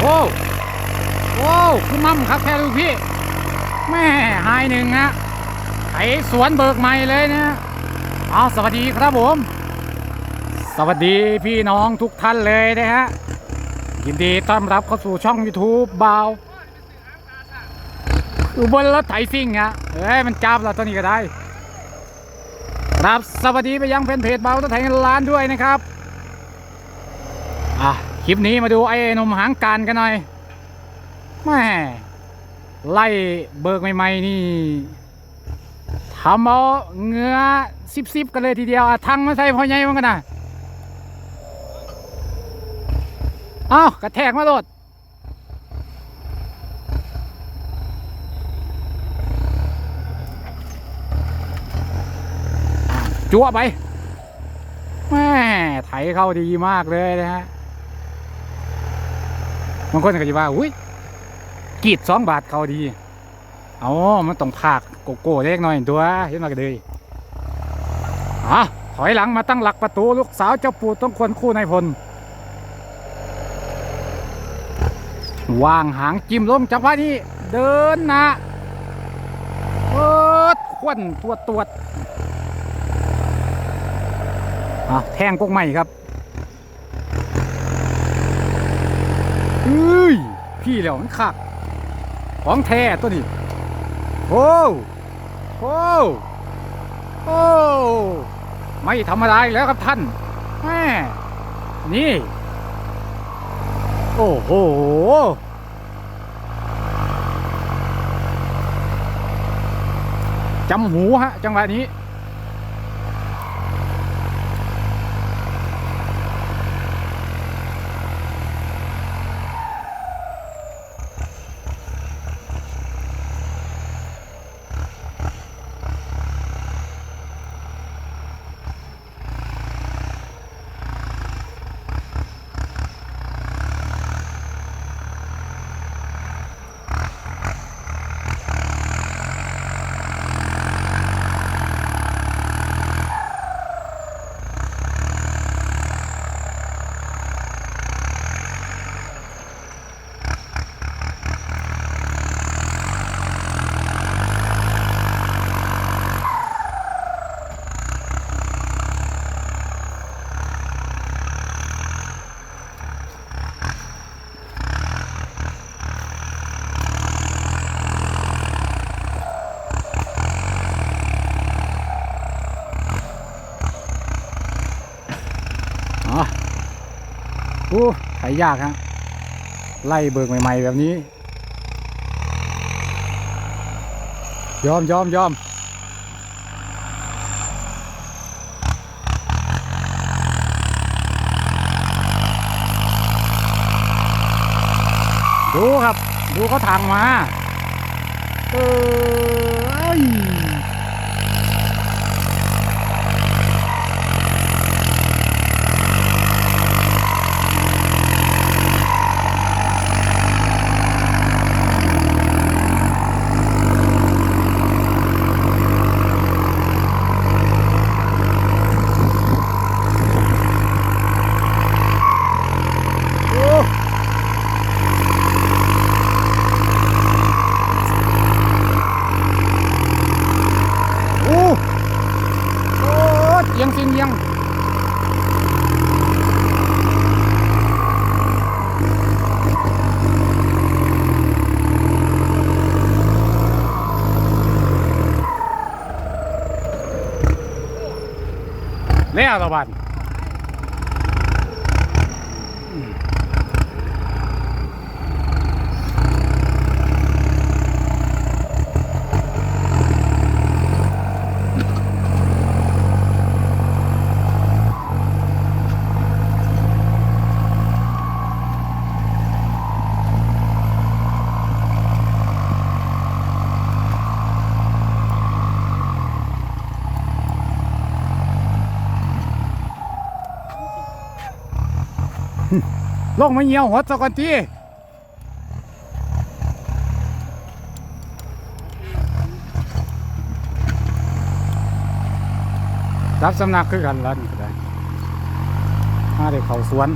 โอ้โอ้คือมั่มครับแค่ลูกพี่ แม่หายหนึ่งฮะไอสวนเบิกใหม่เลยนะเอาสวัสดีครับผม สวัสดีพี่น้องทุกท่านเลยนะฮะ ยินดีต้อนรับเข้าสู่ช่อง YouTube บาวอุบลรถไถซิ่งฮะเอ้ยมันจับเราตัวนี้ก็ได้ ครับสวัสดีไปยังแฟนเพจเบารถไถเงินล้านด้วยนะครับ คลิปนี้มาดูไอ้นมหางการกันหน่อยแม่ไล่เบิกใหม่ๆนี่ทำเอาเงือซิบๆกันเลยทีเดียวอะทั้งมาใส่พอใหญ่มันกันนะเอ้ากระแทกมาโลดจั่วไปแม่ไถเข้าดีมากเลยนะฮะ บางคนก็จะว่าอุ้ยกีดสองบาทเขาดีเอามันต้องผากโกโก้เล็กน้อยตัวเห็นมากเลยอะถอยหลังมาตั้งหลักประตูลูกสาวเจ้าปู่ต้องควรคู่นายพลวางหางจิ้มลงจังหวะนี้ เดินนะเปิดควนตัวตรวจอะแทงกกใหม่ครับ เฮ้ย พี่เหล่ามันคัก ของแท้ตัวนี้ โอ้โอ้โอ้ไม่ธรรมดาแล้วครับท่านแม่นี่ โอ้โหจำหูฮะ จังหวะนี้ อ๋อโอ้ไถยากฮะไล่เบิกใหม่ ๆ แบบนี้ ยอมยอมยอมดูครับ ดูเขาทางมา เออเอ้ย โอ้โอ้โอ้เอียงสิงเอียง แล้วตะวัน ลงมาเหี่ยวหัวสะก่อนทีรับสำนักคือกันแล้วนี่ก็ได้มาเด็กเขาสวน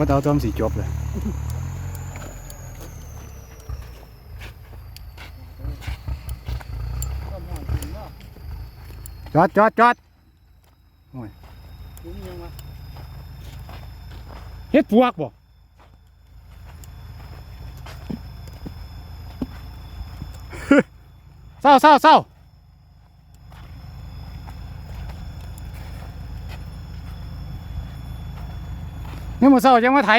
ว่าเอาตัวมันสีจบเลยต้นหอมกินเนาะจอดจอดจอดคุ้มยังวะเฮ็ดพวกบ่เศร้าเศร้าเศร้า นี่ยมาเศร้าจังมาไถ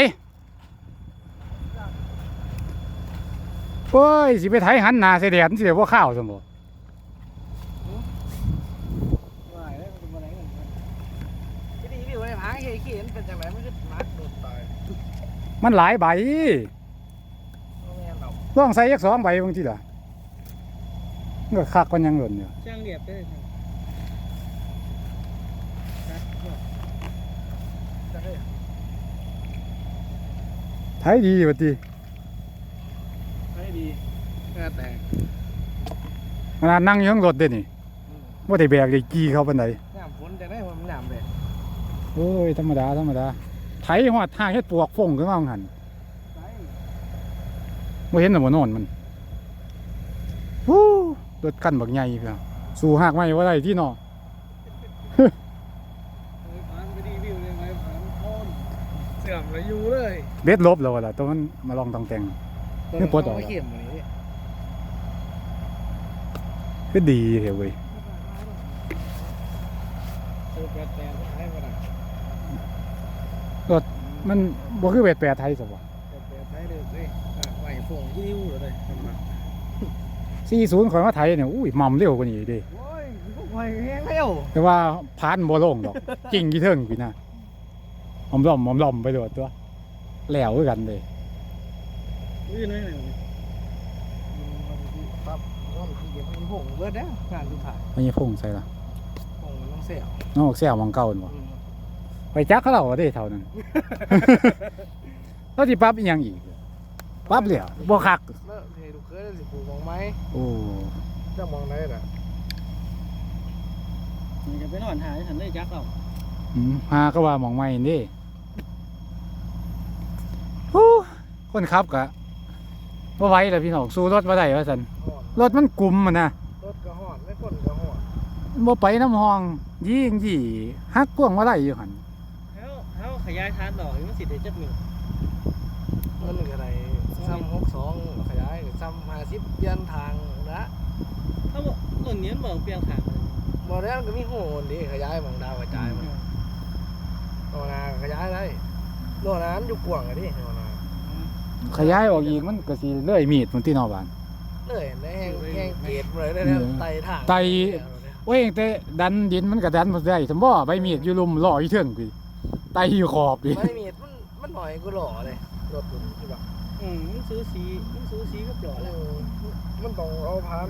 โอ้ยสิไปไถหันหน้าใส่แดดมันสิเดี๋ยวว่าข้าวสมบ่ว่าแล้วมันเป็นอะไรกันที่นี่วิวในผาเฮ้ยขี้เห็นเป็นจังไรมันก็มัดโดนตายมันหลายใบโอ้แม่นเราลองใส่ยักสองใบบางทีล่ะมันก็คักกันยังหล่นอยู่ช่างเรียบได้เลยครับจะได้ ไถดีบัดนี้ให้ดีงาแตกขนาดนั่งอยู่ข้างรถเด้นี่บ่ได้แบกได้กี่เข้าปานใดน้ำฝนจะได้มันน้ำเลยโอ้ยธรรมดาธรรมดาไถหอดหาเฮ็ดปวกฟงขึ้นมาหันใช่บ่เห็นน่ะบ่นอนมันฮู้รถคันบักใหญ่เพียงสู้หากไม่บ่ได้ที่นอ เฮ้ยผานไปดีวิวเลยไงผานโอนเสื่อมเลยอยู่เลยเบ็ดลบแล้วล่ะตัวมันมาลองตองแต่งไม่ปวดหรอไม่เข็มเลยคือดีเฮ้ยเว้ยเจอแปดแปดให้มาหน่อยมันบ่คือเบ็ดแปรไทยซะบ่แปดแปดให้เลยเว้ยอะไหวฝงยิ้วเลยมันมา40ข่อยมาไถเนี่ยอุ้ยม่ํเร็วกว่านี้เด้โอ้ยพวกไหวแห้งเร็วแต่ว่าพานบ่ลงดอก กิ่งกี่เทิงพี่นะ หอมล่อมหอมล่อมไปโดดตัวแล้วคือกันเด้ยืนไว้หน่อยครับว่ามันเก็บมันผงเบิดแล้วงานสุดท้ายมันยังพุ่งใส่ล่ะผงมันต้องเสียวน้องออกแซวมังเก่านั่นบ่ไปจักเขาเราเด้เท่านั้นแล้วสิปรับอีหยังอีกปรับแล้วบ่คักเลิกเทดูเคยได้สิปลูกมองไหมโอ้จะมองได้ล่ะมันจะไปนอนหาฉันได้จักเราอืมหาก็ว่าหมองใหม่นี่ฮู้ คนขับก็บ่ไหวแล้วพี่น้องสู้รถบ่ได้ว่าซั่นห่อนรถมันกลุ่มมันนะรถก็ห่อนไม่คนก็ห่อนบ่ไปน้ำห้องยี่งยี่ฮักพวงมาได้อยู่หั่นเฮาเฮาขยายทานดอกมันสิได้จักหนึ่งมันอะไรซ้ำหกสองขยายซ้ำห้าสิบเปลี่ยนทางนะเฮาบ่ต้นนี้มันบ่เปลี่ยนขางเลยบ่แล้วก็มีโหนดิขยายมองดาวกระจายมันโนนาขยายได้โนนามันอยู่กว้างอะดิโนนา ขยายออกอีกมันก็สิเลื่อยมีดมันที่นอกบ้านเลยในแห้งแห้งเกตเลยได้แล้วไต่ทางไต่โอ้ยแต่ดันดินมันก็ดันบ่ได้สมบ่ใบมีดอยู่ลุมล่ออยู่เทิงพี่ไตอยู่ขอบดิไม่มีดมันมันหน่อยก็หล่อเลยรถมันที่แบบอืมมันซื้อสีมันซื้อสีกับหล่อเอแล้วอมันต้องเอาพาน